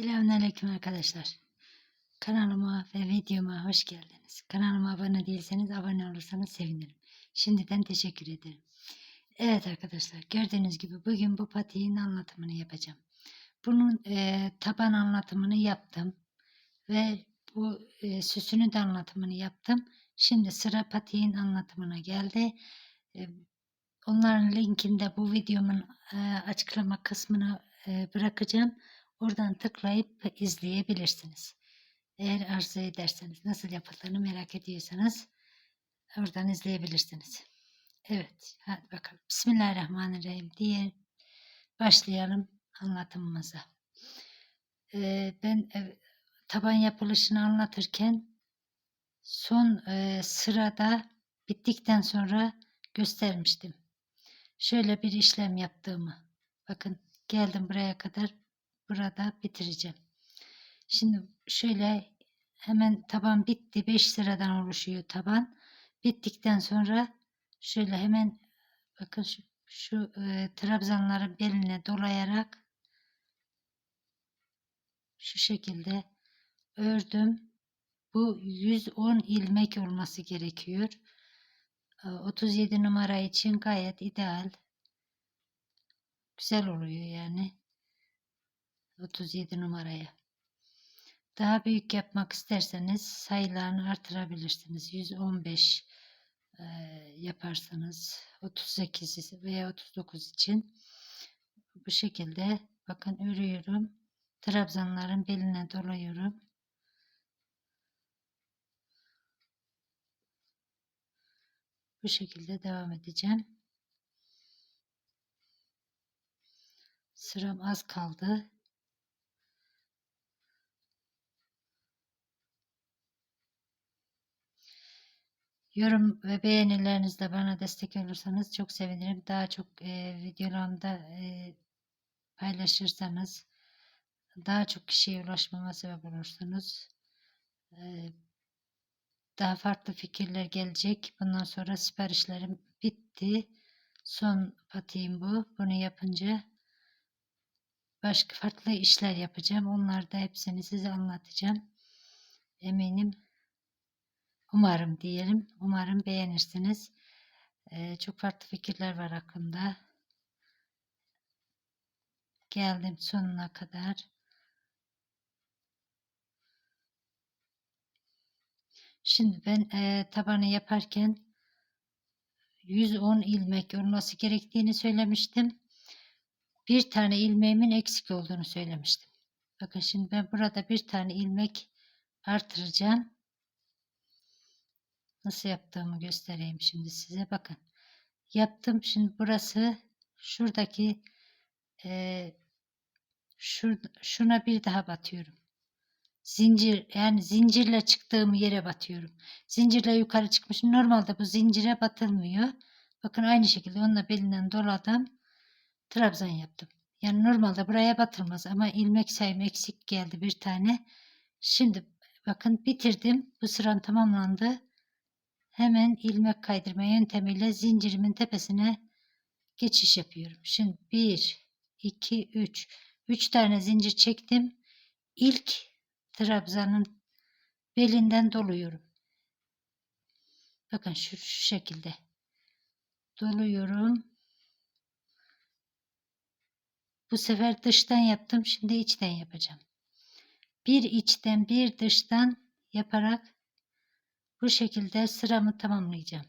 Selamünaleyküm arkadaşlar. Kanalıma ve videoma hoş geldiniz. Kanalıma abone değilseniz abone olursanız sevinirim. Şimdiden teşekkür ederim. Evet arkadaşlar gördüğünüz gibi bugün bu patiğin anlatımını yapacağım. Bunun e, taban anlatımını yaptım. Ve bu e, süsünü de anlatımını yaptım. Şimdi sıra patiğin anlatımına geldi. E, onların linkini de bu videomun e, açıklama kısmına e, bırakacağım. Oradan tıklayıp izleyebilirsiniz. Eğer arzu ederseniz nasıl yapıldığını merak ediyorsanız oradan izleyebilirsiniz. Evet hadi bakalım. Bismillahirrahmanirrahim diye başlayalım anlatımımıza. Ee, ben e, taban yapılışını anlatırken son e, sırada bittikten sonra göstermiştim. Şöyle bir işlem yaptığımı. Bakın geldim buraya kadar burada bitireceğim. Şimdi şöyle hemen taban bitti. 5 sıradan oluşuyor taban. Bittikten sonra şöyle hemen bakın şu, şu e, trabzanların beline dolayarak şu şekilde ördüm. Bu 110 ilmek olması gerekiyor. 37 numara için gayet ideal. Güzel oluyor yani. 37 numaraya. Daha büyük yapmak isterseniz sayılarını artırabilirsiniz. 115 e, yaparsanız 38 veya 39 için bu şekilde bakın örüyorum. Trabzanların beline doluyorum. Bu şekilde devam edeceğim. Sıram az kaldı. Yorum ve beğenilerinizle bana destek olursanız çok sevinirim. Daha çok e, videolarımda e, paylaşırsanız daha çok kişiye ulaşmama sebep olursunuz. E, daha farklı fikirler gelecek. Bundan sonra siparişlerim bitti. Son patiğim bu. Bunu yapınca başka farklı işler yapacağım. Onları da hepsini size anlatacağım. Eminim Umarım diyelim. Umarım beğenirsiniz. Ee, çok farklı fikirler var aklımda. Geldim sonuna kadar. Şimdi ben e, tabanı yaparken 110 ilmek olması gerektiğini söylemiştim. Bir tane ilmeğimin eksik olduğunu söylemiştim. Bakın şimdi ben burada bir tane ilmek artıracağım. Nasıl yaptığımı göstereyim şimdi size. Bakın. Yaptım. Şimdi burası şuradaki e, şur, şuna bir daha batıyorum. Zincir yani zincirle çıktığım yere batıyorum. Zincirle yukarı çıkmışım. Normalde bu zincire batılmıyor. Bakın aynı şekilde onunla belinden doladım. Trabzan yaptım. Yani normalde buraya batılmaz ama ilmek sayım eksik geldi bir tane. Şimdi bakın bitirdim. Bu sıram tamamlandı. Hemen ilmek kaydırma yöntemiyle zincirimin tepesine geçiş yapıyorum. Şimdi 1, 2, 3. 3 tane zincir çektim. İlk trabzanın belinden doluyorum. Bakın şu, şu şekilde. Doluyorum. Bu sefer dıştan yaptım. Şimdi içten yapacağım. Bir içten bir dıştan yaparak bu şekilde sıramı tamamlayacağım.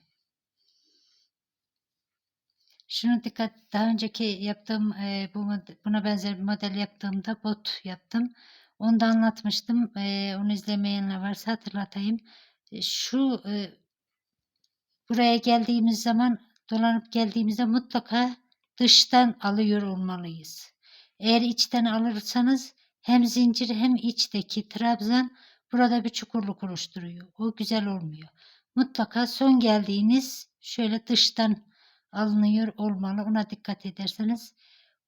Şunu dikkat daha önceki yaptığım e, bu buna benzer bir model yaptığımda bot yaptım. Onu da anlatmıştım. E, onu izlemeyenler varsa hatırlatayım. E, şu e, buraya geldiğimiz zaman dolanıp geldiğimizde mutlaka dıştan alıyor olmalıyız. Eğer içten alırsanız hem zincir hem içteki trabzan burada bir çukurluk oluşturuyor. O güzel olmuyor. Mutlaka son geldiğiniz şöyle dıştan alınıyor olmalı. Ona dikkat ederseniz.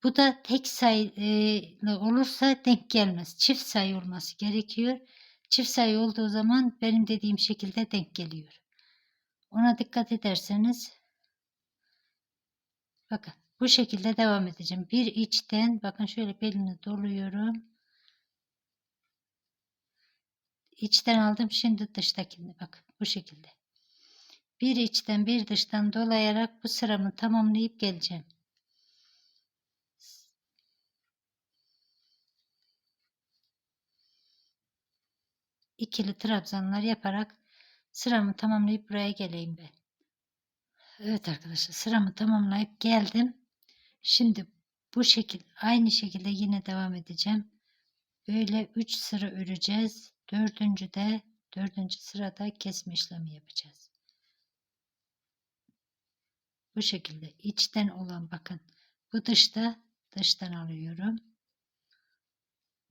Bu da tek sayılı olursa denk gelmez. Çift sayı olması gerekiyor. Çift sayı olduğu zaman benim dediğim şekilde denk geliyor. Ona dikkat ederseniz bakın bu şekilde devam edeceğim. Bir içten bakın şöyle belini doluyorum. İçten aldım. Şimdi dıştakini bak bu şekilde. Bir içten bir dıştan dolayarak bu sıramı tamamlayıp geleceğim. ikili trabzanlar yaparak sıramı tamamlayıp buraya geleyim ben. Evet arkadaşlar sıramı tamamlayıp geldim. Şimdi bu şekil aynı şekilde yine devam edeceğim. Böyle 3 sıra öreceğiz. Dördüncü de dördüncü sırada kesme işlemi yapacağız. Bu şekilde içten olan bakın. Bu dışta dıştan alıyorum.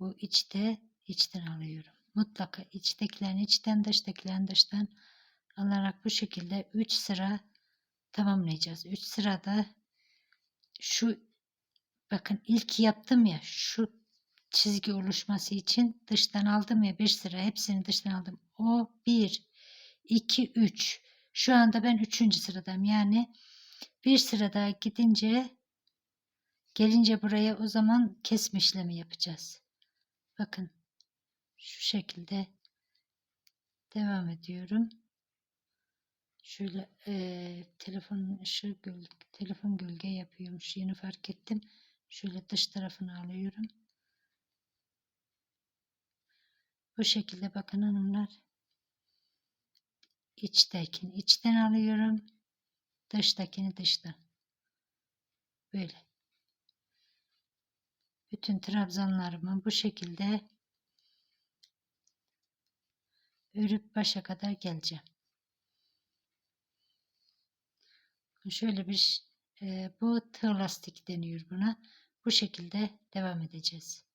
Bu içte içten alıyorum. Mutlaka içtekilerin içten dıştakilerin dıştan alarak bu şekilde 3 sıra tamamlayacağız. 3 sırada şu bakın ilk yaptım ya şu çizgi oluşması için dıştan aldım ya bir sıra hepsini dıştan aldım. O 1 2 3 şu anda ben 3. sıradayım. Yani bir sıra daha gidince gelince buraya o zaman kesme işlemi yapacağız. Bakın şu şekilde devam ediyorum. Şöyle e, telefonun ışığı gölge, telefon gölge yapıyormuş. Yeni fark ettim. Şöyle dış tarafını alıyorum. Bu şekilde bakın hanımlar. İçtekini içten alıyorum. Dıştakini dıştan. Böyle. Bütün trabzanlarımı bu şekilde örüp başa kadar geleceğim. Şöyle bir e, bu tığ lastik deniyor buna. Bu şekilde devam edeceğiz.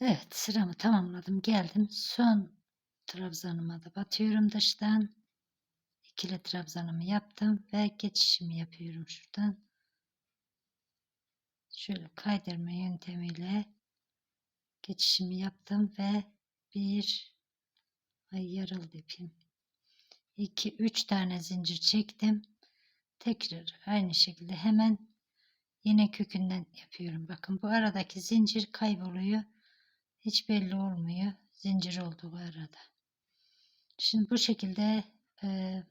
Evet sıramı tamamladım geldim. Son trabzanıma da batıyorum dıştan. İkili trabzanımı yaptım ve geçişimi yapıyorum şuradan. Şöyle kaydırma yöntemiyle geçişimi yaptım ve bir ay yarıldı ipim. 2 3 tane zincir çektim. Tekrar aynı şekilde hemen yine kökünden yapıyorum. Bakın bu aradaki zincir kayboluyor. Hiç belli olmuyor. Zincir oldu bu arada. Şimdi bu şekilde e,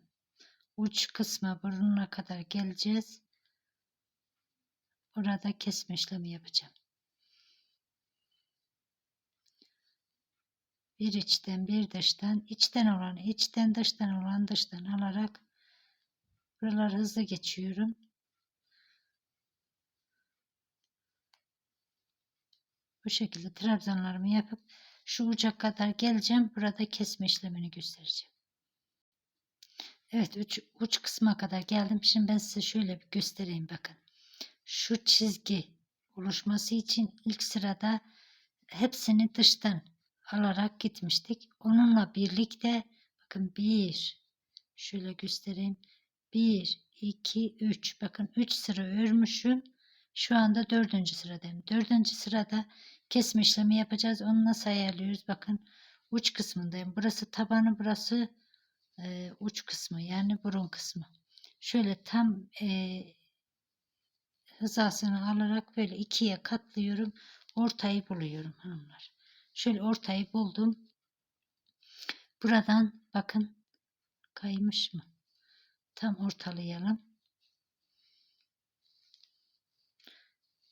uç kısma burnuna kadar geleceğiz. Burada kesme işlemi yapacağım. bir içten bir dıştan içten olan içten dıştan olan dıştan alarak buraları hızlı geçiyorum. Bu şekilde trabzanlarımı yapıp şu uca kadar geleceğim. Burada kesme işlemini göstereceğim. Evet uç, uç kısma kadar geldim. Şimdi ben size şöyle bir göstereyim bakın. Şu çizgi oluşması için ilk sırada hepsini dıştan alarak gitmiştik. Onunla birlikte bakın bir şöyle göstereyim. Bir, iki, üç. Bakın üç sıra örmüşüm. Şu anda dördüncü sıradayım. Dördüncü sırada kesme işlemi yapacağız. Onu nasıl ayarlıyoruz? Bakın uç kısmındayım. Burası tabanı, burası e, uç kısmı yani burun kısmı. Şöyle tam e, hizasını alarak böyle ikiye katlıyorum. Ortayı buluyorum hanımlar. Şöyle ortayı buldum. Buradan bakın kaymış mı? Tam ortalayalım.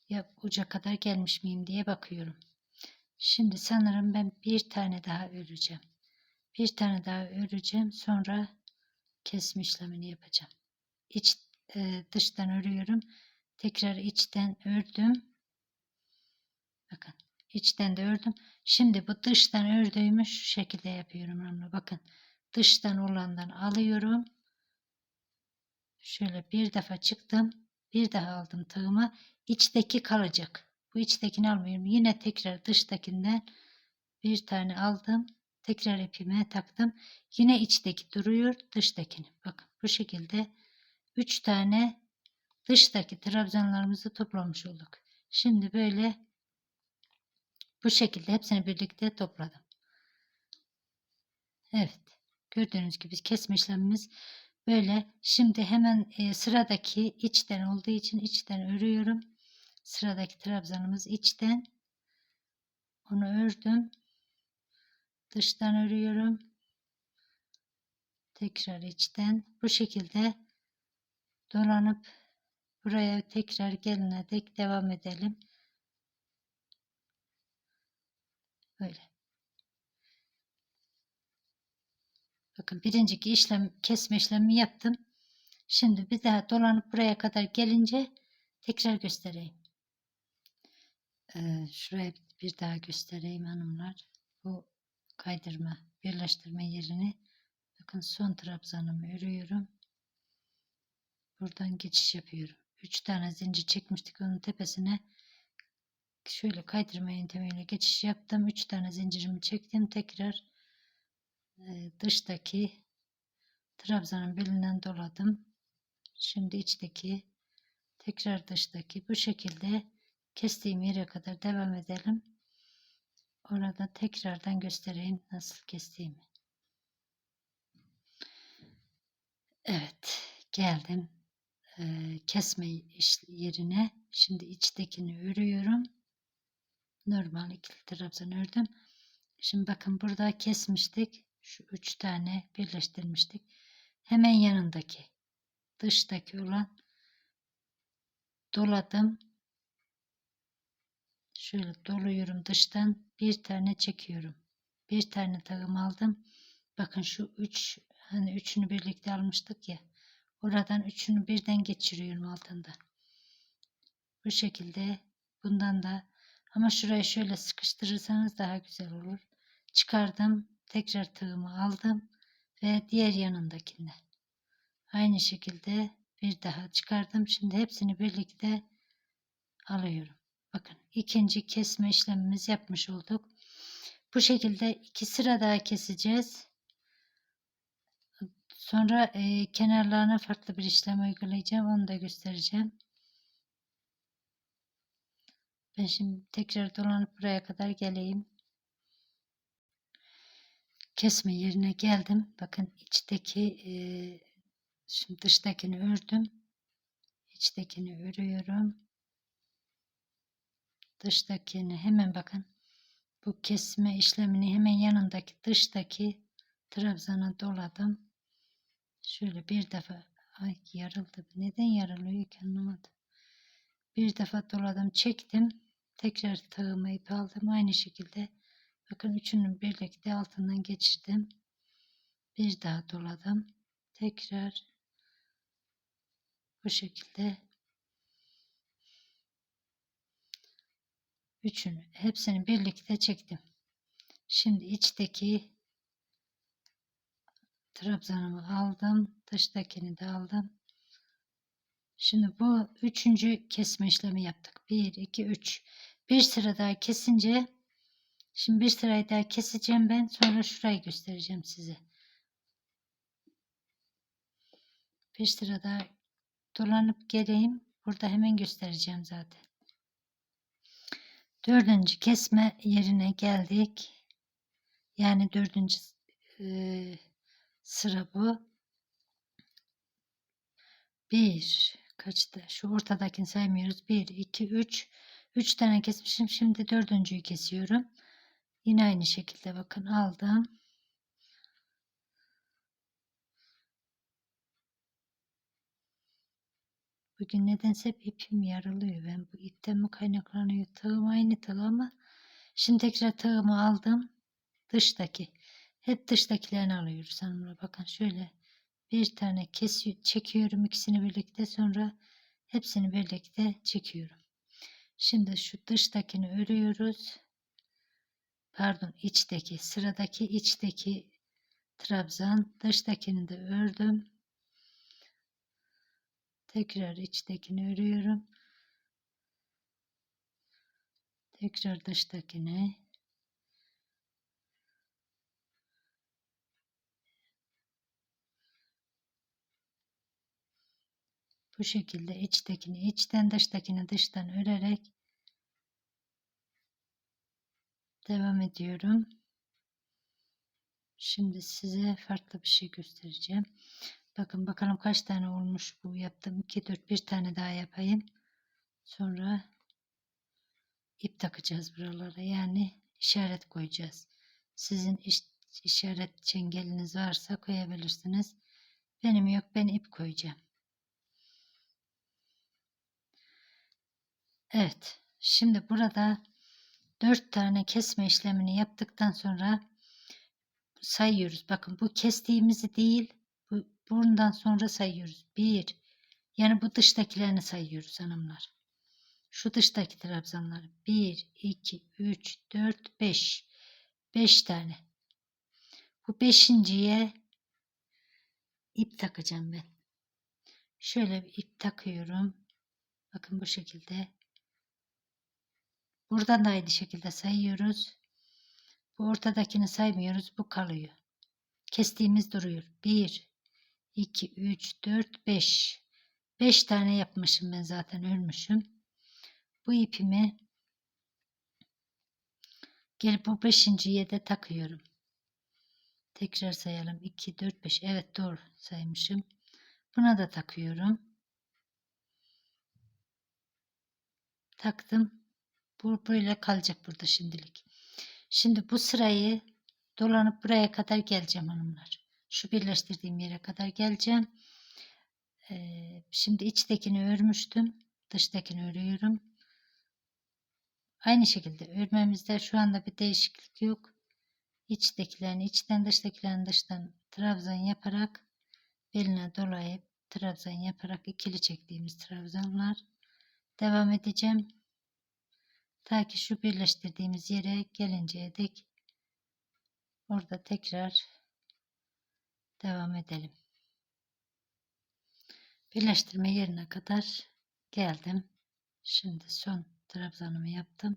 Ya uca kadar gelmiş miyim diye bakıyorum. Şimdi sanırım ben bir tane daha öreceğim. Bir tane daha öreceğim. Sonra kesme işlemini yapacağım. İç e, dıştan örüyorum. Tekrar içten ördüm. Bakın içten de ördüm. Şimdi bu dıştan ördüğümü şu şekilde yapıyorum. Bakın dıştan olandan alıyorum. Şöyle bir defa çıktım. Bir daha aldım tığımı. İçteki kalacak. Bu içtekini almıyorum. Yine tekrar dıştakinden bir tane aldım. Tekrar ipime taktım. Yine içteki duruyor. Dıştakini. Bakın bu şekilde 3 tane dıştaki trabzanlarımızı toplamış olduk. Şimdi böyle bu şekilde hepsini birlikte topladım. Evet. Gördüğünüz gibi kesme işlemimiz böyle. Şimdi hemen e, sıradaki içten olduğu için içten örüyorum. Sıradaki trabzanımız içten. Onu ördüm. dıştan örüyorum. Tekrar içten bu şekilde dolanıp buraya tekrar gelene dek devam edelim. Böyle. Bakın birinci işlem kesme işlemi yaptım. Şimdi bir daha dolanıp buraya kadar gelince tekrar göstereyim. Ee, şuraya bir daha göstereyim hanımlar. Bu kaydırma, birleştirme yerini. Bakın son trabzanımı örüyorum. Buradan geçiş yapıyorum. 3 tane zincir çekmiştik onun tepesine. Şöyle kaydırma yöntemiyle geçiş yaptım. 3 tane zincirimi çektim. Tekrar dıştaki trabzanın belinden doladım. Şimdi içteki tekrar dıştaki bu şekilde kestiğim yere kadar devam edelim. Orada tekrardan göstereyim nasıl kestiğimi. Evet geldim ee, kesme yerine. Şimdi içtekini örüyorum. Normal ikili trabzan ördüm. Şimdi bakın burada kesmiştik. Şu üç tane birleştirmiştik. Hemen yanındaki dıştaki olan doladım. Şöyle doluyorum dıştan bir tane çekiyorum. Bir tane tağım aldım. Bakın şu üç hani üçünü birlikte almıştık ya. Oradan üçünü birden geçiriyorum altında. Bu şekilde bundan da ama şurayı şöyle sıkıştırırsanız daha güzel olur. Çıkardım. Tekrar tığımı aldım. Ve diğer yanındakinden. Aynı şekilde bir daha çıkardım. Şimdi hepsini birlikte alıyorum. Bakın ikinci kesme işlemimiz yapmış olduk. Bu şekilde iki sıra daha keseceğiz. Sonra e, kenarlarına farklı bir işlem uygulayacağım. Onu da göstereceğim. Ben şimdi tekrar dolanıp buraya kadar geleyim. Kesme yerine geldim. Bakın içteki e, şimdi dıştakini ördüm. İçtekini örüyorum. Dıştakini hemen bakın. Bu kesme işlemini hemen yanındaki dıştaki trabzana doladım. Şöyle bir defa ay yarıldı. Neden yarılıyor ki anlamadım. Bir defa doladım çektim. Tekrar tığımı ip aldım. Aynı şekilde bakın üçünün birlikte altından geçirdim. Bir daha doladım. Tekrar bu şekilde üçünü hepsini birlikte çektim. Şimdi içteki trabzanımı aldım. Dıştakini de aldım. Şimdi bu üçüncü kesme işlemi yaptık. 1, 2, 3. Bir sıra daha kesince şimdi bir sırayı daha keseceğim ben. Sonra şurayı göstereceğim size. Bir sıra daha dolanıp geleyim. Burada hemen göstereceğim zaten. Dördüncü kesme yerine geldik. Yani dördüncü e, sıra bu. Bir kaçtı? Şu ortadakini saymıyoruz. Bir, iki, üç. Üç tane kesmişim. Şimdi dördüncüyü kesiyorum. Yine aynı şekilde bakın aldım. Bugün nedense ipim yarılıyor. Ben bu ipten mi kaynaklanıyor? Tığım aynı tığ ama şimdi tekrar tığımı aldım. Dıştaki. Hep dıştakilerini alıyoruz hanımlar. Bakın şöyle bir tane kesiyor, çekiyorum ikisini birlikte sonra hepsini birlikte çekiyorum. Şimdi şu dıştakini örüyoruz. Pardon içteki sıradaki içteki trabzan dıştakini de ördüm. Tekrar içtekini örüyorum. Tekrar dıştakini Bu şekilde içtekini içten dıştakini dıştan örerek devam ediyorum. Şimdi size farklı bir şey göstereceğim. Bakın bakalım kaç tane olmuş bu yaptım. 2 4 bir tane daha yapayım. Sonra ip takacağız buralara. Yani işaret koyacağız. Sizin iş, işaret çengeliniz varsa koyabilirsiniz. Benim yok ben ip koyacağım. Evet. Şimdi burada 4 tane kesme işlemini yaptıktan sonra sayıyoruz. Bakın bu kestiğimizi değil bu, bundan sonra sayıyoruz. 1 yani bu dıştakilerini sayıyoruz hanımlar. Şu dıştaki trabzanlar 1, 2, 3, 4, 5. 5 tane. Bu beşinciye ip takacağım ben. Şöyle bir ip takıyorum. Bakın bu şekilde. Buradan da aynı şekilde sayıyoruz. Bu ortadakini saymıyoruz. Bu kalıyor. Kestiğimiz duruyor. 1, 2, 3, 4, 5. 5 tane yapmışım ben zaten ölmüşüm. Bu ipimi gelip bu beşinciye de takıyorum. Tekrar sayalım. 2, 4, 5. Evet doğru saymışım. Buna da takıyorum. Taktım. Bu böyle kalacak burada şimdilik. Şimdi bu sırayı dolanıp buraya kadar geleceğim hanımlar. Şu birleştirdiğim yere kadar geleceğim. Şimdi içtekini örmüştüm. Dıştakini örüyorum. Aynı şekilde örmemizde şu anda bir değişiklik yok. İçtekilerini içten dıştakilerini dıştan trabzan yaparak beline dolayıp trabzan yaparak ikili çektiğimiz trabzanlar devam edeceğim. Ta ki şu birleştirdiğimiz yere gelinceye dek orada tekrar devam edelim. Birleştirme yerine kadar geldim. Şimdi son trabzanımı yaptım.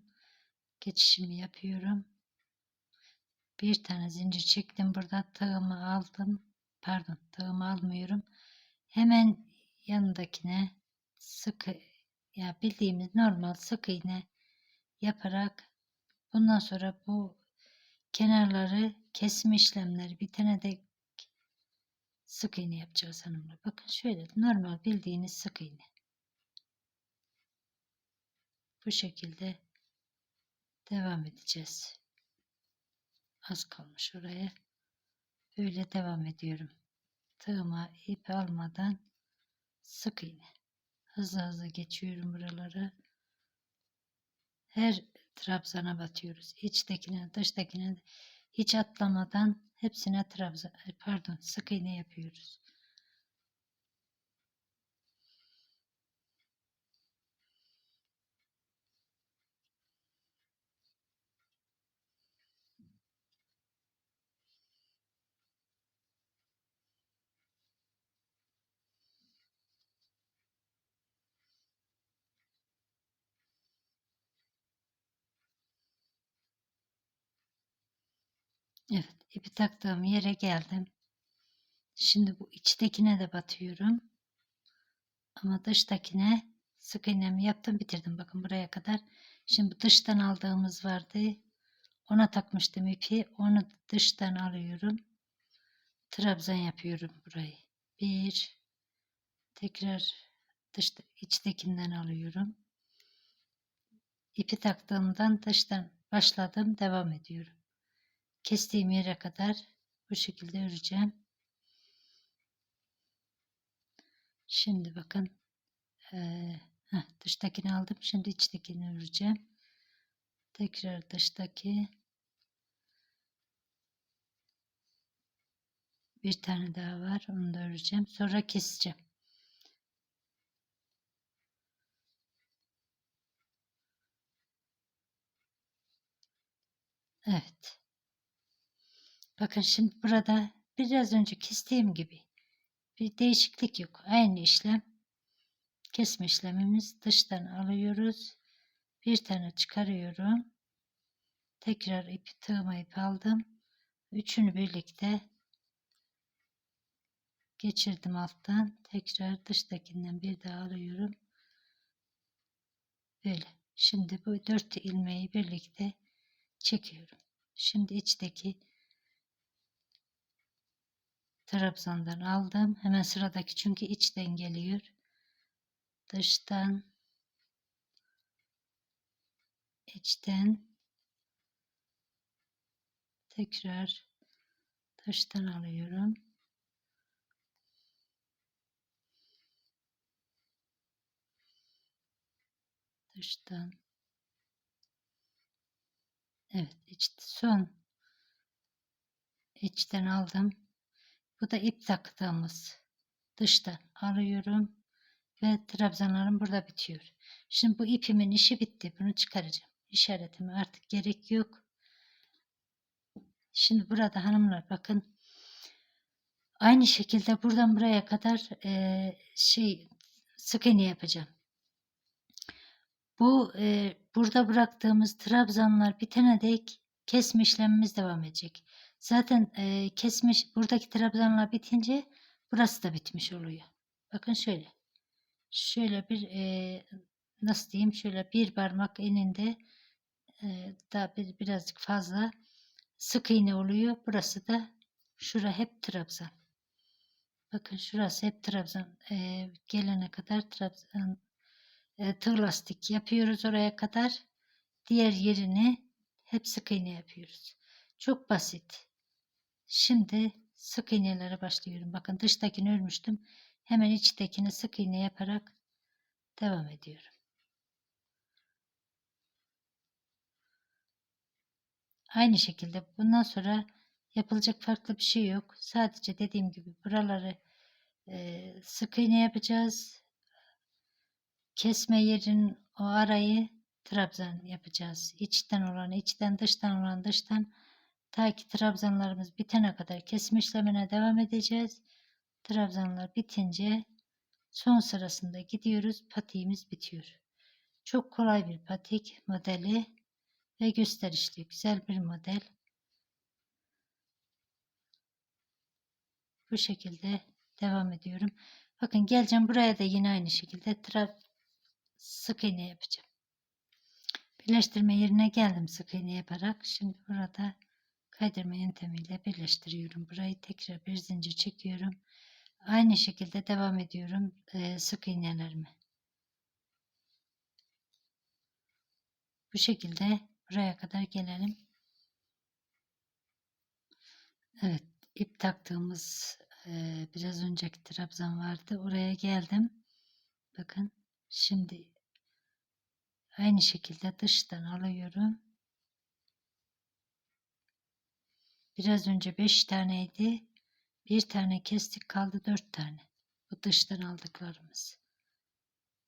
Geçişimi yapıyorum. Bir tane zincir çektim. Burada tığımı aldım. Pardon tığımı almıyorum. Hemen yanındakine sıkı ya bildiğimiz normal sık iğne yaparak bundan sonra bu kenarları kesme işlemleri bitene de sık iğne yapacağız hanımlar. Bakın şöyle normal bildiğiniz sık iğne. Bu şekilde devam edeceğiz. Az kalmış oraya. Böyle devam ediyorum. Tığıma ip almadan sık iğne. Hızlı hızlı geçiyorum buraları. Her trabzana batıyoruz. İçtekine, dıştakine hiç atlamadan hepsine trabzan, pardon sık iğne yapıyoruz. Evet, ipi taktığım yere geldim. Şimdi bu içtekine de batıyorum. Ama dıştakine sık iğnemi yaptım bitirdim. Bakın buraya kadar. Şimdi dıştan aldığımız vardı. Ona takmıştım ipi. Onu dıştan alıyorum. Trabzan yapıyorum burayı. Bir. Tekrar dış, içtekinden alıyorum. İpi taktığımdan dıştan başladım. Devam ediyorum kestiğim yere kadar bu şekilde öreceğim. Şimdi bakın ee, heh, dıştakini aldım. Şimdi içtekini öreceğim. Tekrar dıştaki bir tane daha var. Onu da öreceğim. Sonra keseceğim. Evet. Bakın şimdi burada biraz önce kestiğim gibi bir değişiklik yok. Aynı işlem. Kesme işlemimiz dıştan alıyoruz. Bir tane çıkarıyorum. Tekrar ipi tığıma ip aldım. Üçünü birlikte geçirdim alttan. Tekrar dıştakinden bir daha alıyorum. Böyle. Şimdi bu dört ilmeği birlikte çekiyorum. Şimdi içteki Trabzan'dan aldım. Hemen sıradaki çünkü içten geliyor. Dıştan içten tekrar taştan alıyorum. Dıştan. Evet, iç, son içten aldım. Bu da ip taktığımız dıştan alıyorum ve trabzanlarım burada bitiyor. Şimdi bu ipimin işi bitti. Bunu çıkaracağım. İşaretime artık gerek yok. Şimdi burada hanımlar bakın aynı şekilde buradan buraya kadar e, şey sık iğne yapacağım. Bu e, burada bıraktığımız trabzanlar bitene dek kesme işlemimiz devam edecek. Zaten e, kesmiş buradaki trabzanlar bitince burası da bitmiş oluyor. Bakın şöyle. Şöyle bir e, nasıl diyeyim şöyle bir parmak eninde e, daha bir, birazcık fazla sık iğne oluyor. Burası da şura hep trabzan. Bakın şurası hep trabzan. E, gelene kadar trabzan e, tığ lastik yapıyoruz oraya kadar. Diğer yerini hep sık iğne yapıyoruz. Çok basit. Şimdi sık iğnelere başlıyorum. Bakın dıştakini örmüştüm. Hemen içtekini sık iğne yaparak devam ediyorum. Aynı şekilde bundan sonra yapılacak farklı bir şey yok. Sadece dediğim gibi buraları e, sık iğne yapacağız. Kesme yerin o arayı trabzan yapacağız. İçten olan içten, dıştan olan dıştan ta ki trabzanlarımız bitene kadar kesme işlemine devam edeceğiz. Trabzanlar bitince son sırasında gidiyoruz. Patiğimiz bitiyor. Çok kolay bir patik modeli ve gösterişli güzel bir model. Bu şekilde devam ediyorum. Bakın geleceğim buraya da yine aynı şekilde trab sık iğne yapacağım. Birleştirme yerine geldim sık iğne yaparak. Şimdi burada kaydırma yöntemiyle birleştiriyorum. Burayı tekrar bir zincir çekiyorum. Aynı şekilde devam ediyorum e, sık iğnelerimi. Bu şekilde buraya kadar gelelim. Evet ip taktığımız e, biraz önceki trabzan vardı. Oraya geldim. Bakın şimdi aynı şekilde dıştan alıyorum. Biraz önce 5 taneydi. Bir tane kestik kaldı 4 tane. Bu dıştan aldıklarımız.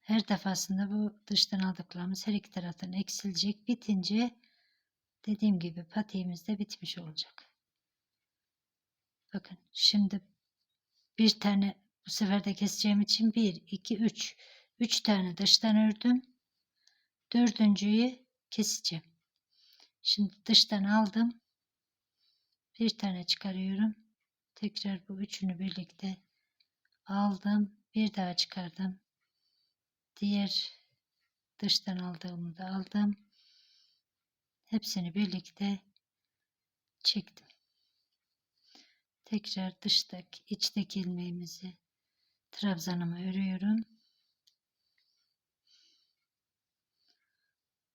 Her defasında bu dıştan aldıklarımız her iki taraftan eksilecek. Bitince dediğim gibi patiğimiz de bitmiş olacak. Bakın şimdi bir tane bu sefer de keseceğim için 1, 2, 3. 3 tane dıştan ördüm. Dördüncüyü keseceğim. Şimdi dıştan aldım. Bir tane çıkarıyorum. Tekrar bu üçünü birlikte aldım. Bir daha çıkardım. Diğer dıştan aldığımı da aldım. Hepsini birlikte çektim. Tekrar dıştaki içteki ilmeğimizi trabzanıma örüyorum.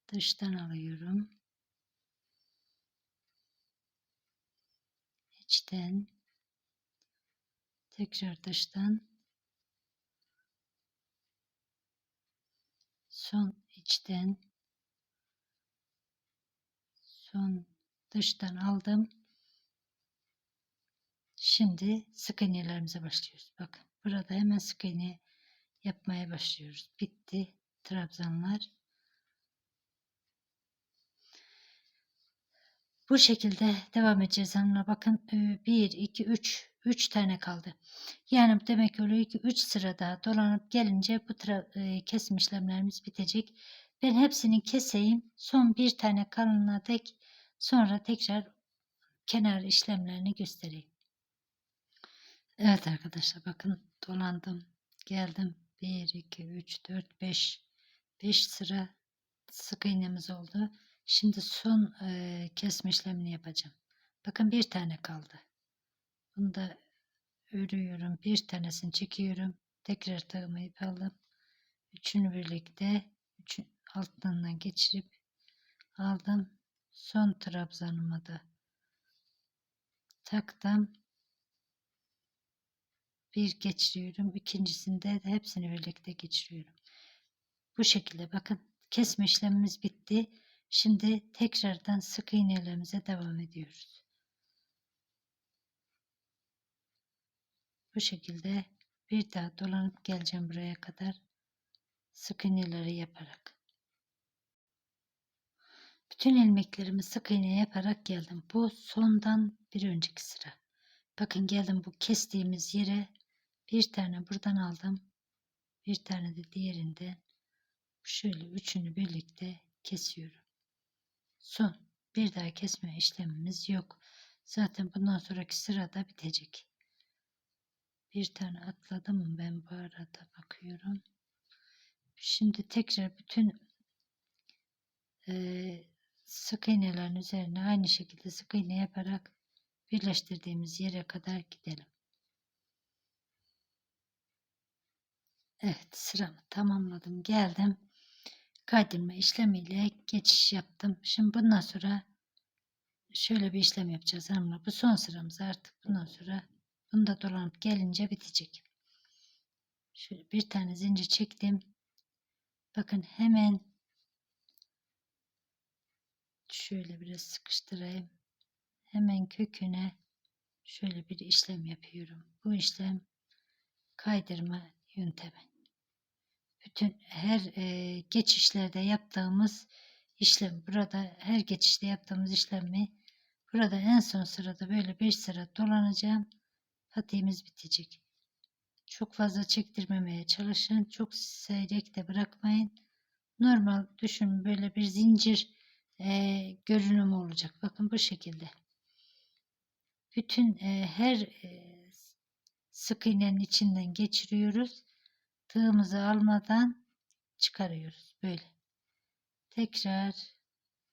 Dıştan alıyorum. İçten tekrar dıştan son içten son dıştan aldım. Şimdi sık iğnelerimize başlıyoruz. Bakın burada hemen sık iğne yapmaya başlıyoruz. Bitti trabzanlar. Bu şekilde devam edeceğiz hanımlar. Bakın 1, 2, 3. 3 tane kaldı. Yani demek oluyor ki 3 sırada dolanıp gelince bu e, kesim işlemlerimiz bitecek. Ben hepsini keseyim. Son bir tane kalına dek sonra tekrar kenar işlemlerini göstereyim. Evet arkadaşlar bakın dolandım. Geldim. 1, 2, 3, 4, 5. 5 sıra sık iğnemiz oldu. Şimdi son e, kesme işlemini yapacağım. Bakın bir tane kaldı. Bunu da örüyorum. Bir tanesini çekiyorum. Tekrar tığımı ip alıp üçünü birlikte üçün altından geçirip aldım. Son trabzanıma da taktım. Bir geçiriyorum. İkincisinde de hepsini birlikte geçiriyorum. Bu şekilde bakın kesme işlemimiz bitti. Şimdi tekrardan sık iğnelerimize devam ediyoruz. Bu şekilde bir daha dolanıp geleceğim buraya kadar sık iğneleri yaparak. Bütün ilmeklerimi sık iğne yaparak geldim. Bu sondan bir önceki sıra. Bakın geldim bu kestiğimiz yere bir tane buradan aldım. Bir tane de diğerinden şöyle üçünü birlikte kesiyorum. Son. Bir daha kesme işlemimiz yok. Zaten bundan sonraki sırada bitecek. Bir tane atladım ben bu arada bakıyorum. Şimdi tekrar bütün e, sık iğnelerin üzerine aynı şekilde sık iğne yaparak birleştirdiğimiz yere kadar gidelim. Evet sıramı tamamladım geldim. Kaydırma işlemiyle geçiş yaptım. Şimdi bundan sonra şöyle bir işlem yapacağız hanımlar. Bu son sıramız artık bundan sonra bunu da dolanıp gelince bitecek. Şöyle bir tane zincir çektim. Bakın hemen şöyle biraz sıkıştırayım. Hemen köküne şöyle bir işlem yapıyorum. Bu işlem kaydırma yöntemi. Bütün her e, geçişlerde yaptığımız işlem burada her geçişte yaptığımız işlemi burada en son sırada böyle bir sıra dolanacağım. Patiğimiz bitecek. Çok fazla çektirmemeye çalışın. Çok seyrek de bırakmayın. Normal düşün böyle bir zincir e, görünümü olacak. Bakın bu şekilde. Bütün e, her e, sık iğnenin içinden geçiriyoruz. Tığımızı almadan çıkarıyoruz. Böyle. Tekrar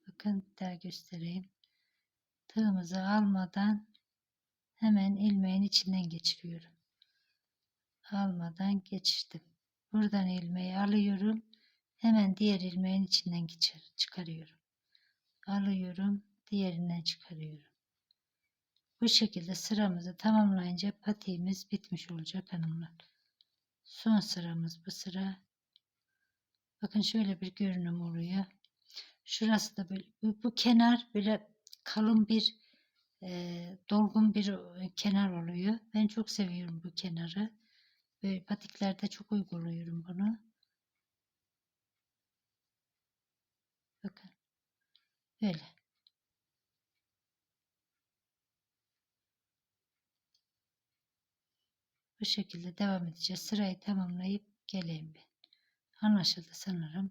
bakın daha göstereyim. Tığımızı almadan hemen ilmeğin içinden geçiriyorum. Almadan geçirdim. Buradan ilmeği alıyorum. Hemen diğer ilmeğin içinden geçir, çıkarıyorum. Alıyorum. Diğerinden çıkarıyorum. Bu şekilde sıramızı tamamlayınca patiğimiz bitmiş olacak hanımlar. Son sıramız bu sıra. Bakın şöyle bir görünüm oluyor. Şurası da böyle bu, bu kenar böyle kalın bir e, dolgun bir e, kenar oluyor. Ben çok seviyorum bu kenarı. Böyle patiklerde çok uyguluyorum bunu. Bakın. Böyle. Bu şekilde devam edeceğiz. Sırayı tamamlayıp geleyim ben. Anlaşıldı sanırım.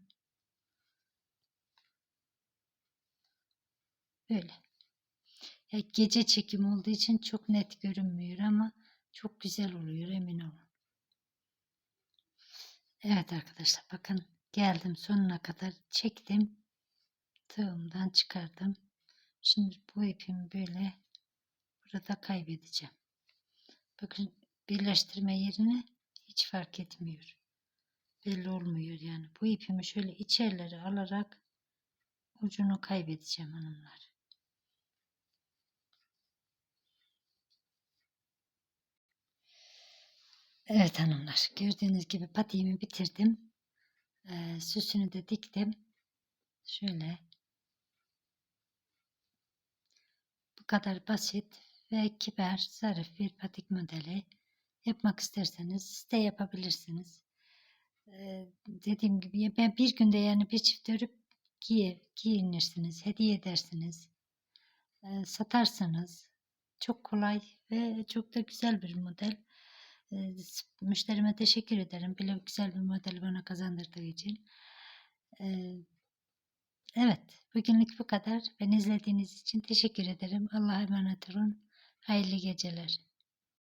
Böyle. Ya gece çekim olduğu için çok net görünmüyor ama çok güzel oluyor emin olun. Evet arkadaşlar bakın geldim sonuna kadar çektim. Tığımdan çıkardım. Şimdi bu ipimi böyle burada kaybedeceğim. Bakın birleştirme yerine hiç fark etmiyor. Belli olmuyor yani. Bu ipimi şöyle içerleri alarak ucunu kaybedeceğim hanımlar. Evet hanımlar gördüğünüz gibi patiğimi bitirdim. Ee, süsünü de diktim. Şöyle. Bu kadar basit ve kibar, zarif bir patik modeli yapmak isterseniz de yapabilirsiniz. Ee, dediğim gibi ben bir günde yani bir çift örüp giy giyinirsiniz, hediye edersiniz, ee, satarsanız çok kolay ve çok da güzel bir model. Ee, müşterime teşekkür ederim. Böyle güzel bir model bana kazandırdığı için. Ee, evet, bugünlük bu kadar. Beni izlediğiniz için teşekkür ederim. Allah'a emanet olun. Hayırlı geceler.